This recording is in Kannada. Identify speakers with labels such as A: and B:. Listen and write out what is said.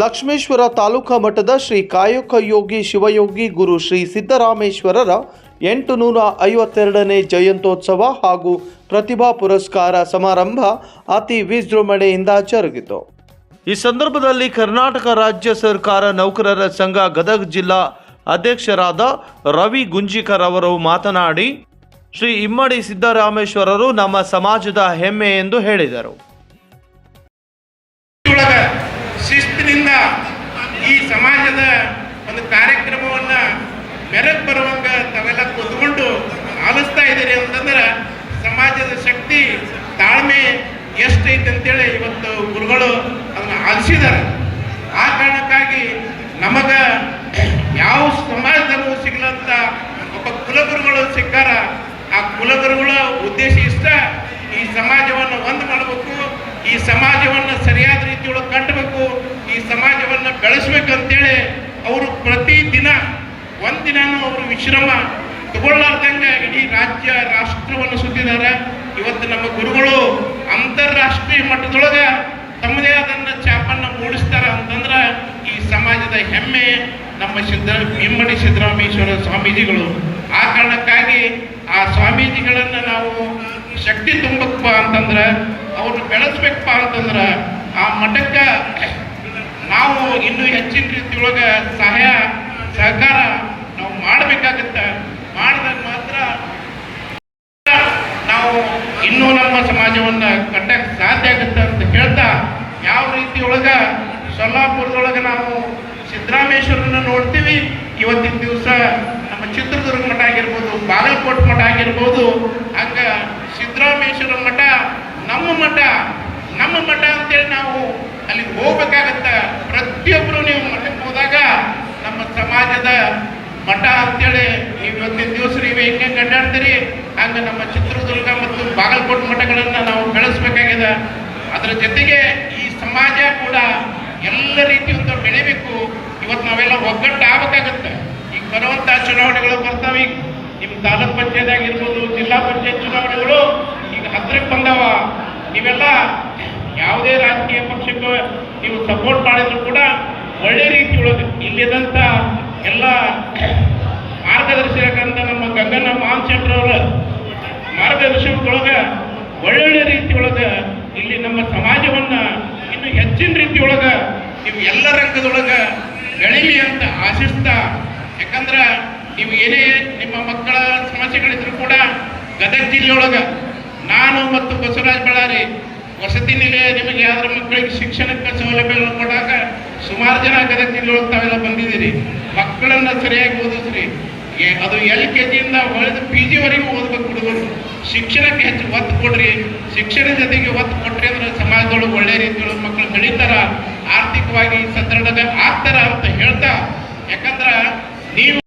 A: ಲಕ್ಷ್ಮೇಶ್ವರ ತಾಲೂಕಾ ಮಠದ ಶ್ರೀ ಕಾಯಕ ಯೋಗಿ ಶಿವಯೋಗಿ ಗುರು ಶ್ರೀ ಸಿದ್ದರಾಮೇಶ್ವರರ ಎಂಟು ನೂರ ಐವತ್ತೆರಡನೇ ಜಯಂತ್ಯೋತ್ಸವ ಹಾಗೂ ಪ್ರತಿಭಾ ಪುರಸ್ಕಾರ ಸಮಾರಂಭ ಅತಿ ವಿಜೃಂಭಣೆಯಿಂದ ಜರುಗಿತು. ಈ ಸಂದರ್ಭದಲ್ಲಿ ಕರ್ನಾಟಕ ರಾಜ್ಯ ಸರ್ಕಾರ ನೌಕರರ ಸಂಘ ಗದಗ ಜಿಲ್ಲಾ ಅಧ್ಯಕ್ಷರಾದ ರವಿ ಗುಂಜಿಕರ್ ಅವರು ಮಾತನಾಡಿ, ಶ್ರೀ ಇಮ್ಮಡಿ ಸಿದ್ದರಾಮೇಶ್ವರರು ನಮ್ಮ ಸಮಾಜದ ಹೆಮ್ಮೆ ಎಂದು ಹೇಳಿದರು.
B: ಈ ಸಮಾಜದ ಒಂದು ಕಾರ್ಯಕ್ರಮವನ್ನ ಬೆರಕ್ ಬರುವಂಗ ತಾವೆಲ್ಲ ಕೂತ್ಕೊಂಡು ಆಲಿಸ್ತಾ ಇದ್ದೀರಿ ಅಂತಂದ್ರೆ ಸಮಾಜದ ಶಕ್ತಿ ತಾಳ್ಮೆ ಎಷ್ಟೈತೆ ಅಂತೇಳಿ ಇವತ್ತು ಗುರುಗಳು ಅದನ್ನ ಆಲಿಸಿದ್ದಾರೆ. ಆ ಕಾರಣಕ್ಕಾಗಿ ನಮಗ ಯಾವ ಸಮಾಜದಲ್ಲೂ ಸಿಗ್ಲಂತ ಒಬ್ಬ ಕುಲಗುರುಗಳು ಸಿಕ್ಕಾರ. ಆ ಕುಲಗುರುಗಳ ಉದ್ದೇಶ ಇಷ್ಟ. ಈ ಸಮಾಜವನ್ನು ಒಂದು ಮಾಡಬೇಕು. ಈ ಸಮಾಜವನ್ನು ಸರಿಯಾದ ಈ ಸಮಾಜವನ್ನು ಬೆಳೆಸ್ಬೇಕಂತೇಳಿ ಅವರು ಪ್ರತಿದಿನ ಒಂದಿನಾನು ಅವರು ವಿಶ್ರಮ ತಗೊಳ್ಳಾರ್ದಂಗೆ ಇಡೀ ರಾಜ್ಯ, ರಾಷ್ಟ್ರವನ್ನು ಸುತ್ತಿದ್ದಾರೆ. ಇವತ್ತು ನಮ್ಮ ಗುರುಗಳು ಅಂತಾರಾಷ್ಟ್ರೀಯ ಮಟ್ಟದೊಳಗೆ ತಮ್ಮದೇ ಆದ ಚಾಪನ್ನು ಮೂಡಿಸ್ತಾರೆ ಅಂತಂದ್ರೆ ಈ ಸಮಾಜದ ಹೆಮ್ಮೆ ನಮ್ಮ ಸಿದ್ಧ ಇಮ್ಮಡಿ ಸಿದ್ದರಾಮೇಶ್ವರ ಸ್ವಾಮೀಜಿಗಳು. ಆ ಕಾರಣಕ್ಕಾಗಿ ಆ ಸ್ವಾಮೀಜಿಗಳನ್ನು ನಾವು ಶಕ್ತಿ ತುಂಬಕ್ಕಪ್ಪ ಅಂತಂದ್ರೆ, ಅವ್ರನ್ನ ಬೆಳೆಸ್ಬೇಕಪ್ಪ ಅಂತಂದ್ರೆ ಆ ಮಠಕ್ಕೆ ಇನ್ನೂ ಹೆಚ್ಚಿನ ರೀತಿಯೊಳಗೆ ಸಹಾಯ, ಸಹಕಾರ ನಾವು ಮಾಡಬೇಕಾಗತ್ತೆ. ಮಾಡಿದಾಗ ಮಾತ್ರ ನಾವು ಇನ್ನೂ ನಮ್ಮ ಸಮಾಜವನ್ನು ಕಟ್ಟಕ್ಕೆ ಸಾಧ್ಯ ಆಗುತ್ತೆ ಅಂತ ಹೇಳ್ತಾ, ಯಾವ ರೀತಿಯೊಳಗ ಸೊಲ್ಲಾಪುರದೊಳಗೆ ನಾವು ಸಿದ್ದರಾಮೇಶ್ವರನ ನೋಡ್ತೀವಿ. ಇವತ್ತಿನ ದಿವಸ ನಮ್ಮ ಚಿತ್ರದುರ್ಗ ಮಠ ಆಗಿರ್ಬೋದು, ಬಾಗಲಕೋಟೆ ಮಠ ಆಗಿರ್ಬೋದು, ಹಂಗ ಸಿದ್ದರಾಮೇಶ್ವರ ಮಠ, ನಮ್ಮ ಮಠ ನಮ್ಮ ಮಠ ಅಂತೇಳಿ ನಾವು ಅಲ್ಲಿ ಹೋಗ್ಬೇಕಾಗತ್ತ ಪ್ರತಿಯೊಬ್ಬರು ನೀವು ಮಠಕ್ಕೆ ಹೋದಾಗ ನಮ್ಮ ಸಮಾಜದ ಮಠ ಅಂತೇಳಿ ಇವತ್ತಿನ ದಿವಸ ನೀವು ಹೆಂಗೆ ಕಂಡಾಡ್ತೀರಿ ಹಂಗೆ ನಮ್ಮ ಚಿತ್ರದುರ್ಗ ಮತ್ತು ಬಾಗಲಕೋಟೆ ಮಠಗಳನ್ನು ನಾವು ಬೆಳೆಸಬೇಕಾಗಿದೆ. ಅದರ ಜೊತೆಗೆ ಈ ಸಮಾಜ ಕೂಡ ಎಲ್ಲ ರೀತಿಯಿಂದ ಬೆಳಿಬೇಕು. ಇವತ್ತು ನಾವೆಲ್ಲ ಒಗ್ಗಟ್ಟು ಆಗಬೇಕಾಗುತ್ತೆ ಈಗ ಬರುವಂಥ ಚುನಾವಣೆಗಳು ಬರ್ತಾವೆ ಈಗ. ನಿಮ್ಮ ತಾಲೂಕ್ ಪಂಚಾಯತ್ ಆಗಿರ್ಬೋದು ಜಿಲ್ಲಾ ಪಂಚಾಯತ್ ಚುನಾವಣೆಗಳು ಈಗ ಹತ್ತಿರಕ್ಕೆ ಬಂದವ. ನೀವೆಲ್ಲ ಯಾವುದೇ ರಾಜಕೀಯ ಪಕ್ಷಕ್ಕೆ ನೀವು ಸಪೋರ್ಟ್ ಮಾಡಿದ್ರು ಕೂಡ ಒಳ್ಳೆ ರೀತಿ ಒಳಗೆ ಇಲ್ಲಿದಂಥ ಎಲ್ಲ ಮಾರ್ಗದರ್ಶಕಂತ ನಮ್ಮ ಗಂಗಣ್ಣ ಮಹಾಶೆಟ್ರವರ ಮಾರ್ಗದರ್ಶನದೊಳಗೆ ಒಳ್ಳೊಳ್ಳೆ ರೀತಿಯೊಳಗೆ ಇಲ್ಲಿ ನಮ್ಮ ಸಮಾಜವನ್ನ ಇನ್ನು ಹೆಚ್ಚಿನ ರೀತಿಯೊಳಗ ನೀವು ಎಲ್ಲ ರಂಗದೊಳಗ ಬೆಳೀಲಿ ಅಂತ ಆಶಿಸ್ತಾ, ಯಾಕಂದ್ರ ನೀವು ಏನೇ ನಿಮ್ಮ ಮಕ್ಕಳ ಸಮಸ್ಯೆಗಳಿದ್ರು ಕೂಡ ಗದಗ ಜಿಲ್ಲೆಯೊಳಗ ನಾನು ಮತ್ತು ಬಸವರಾಜ್ ಬಳ್ಳಾರಿ ವಸತಿ ನಿಲಯ ನಿಮಗೆ ಯಾವ್ದ್ರ ಮಕ್ಕಳಿಗೆ ಶಿಕ್ಷಣಕ್ಕೆ ಸೌಲಭ್ಯಗಳನ್ನು ಕೊಡಾಕ ಸುಮಾರು ಜನ ಗದಗ ಜಿಲ್ಲೆಯೊಳಗೆ ತಾವೆಲ್ಲ ಬಂದಿದ್ದೀರಿ. ಮಕ್ಕಳನ್ನ ಸರಿಯಾಗಿ ಓದಿಸ್ರಿ. ಅದು ಎಲ್ ಕೆ ಜಿಯಿಂದ ಹೊಳೆದು ಪಿ ಜಿವರೆಗೂ ಓದ್ಬೇಕು ಹುಡುಗರು. ಶಿಕ್ಷಣಕ್ಕೆ ಹೆಚ್ಚು ಒತ್ತು ಕೊಡ್ರಿ. ಶಿಕ್ಷಣ ಜೊತೆಗೆ ಒತ್ತು ಕೊಟ್ರಿ ಅಂದ್ರೆ ಸಮಾಜದೊಳಗೆ ಒಳ್ಳೆ ರೀತಿಯೊಳಗೆ ಮಕ್ಕಳು ಬೆಳೀತಾರ ಆರ್ಥಿಕವಾಗಿ ಸದೃಢ ಆಗ್ತಾರ ಅಂತ ಹೇಳ್ತಾ ಯಾಕಂದ್ರ ನೀವು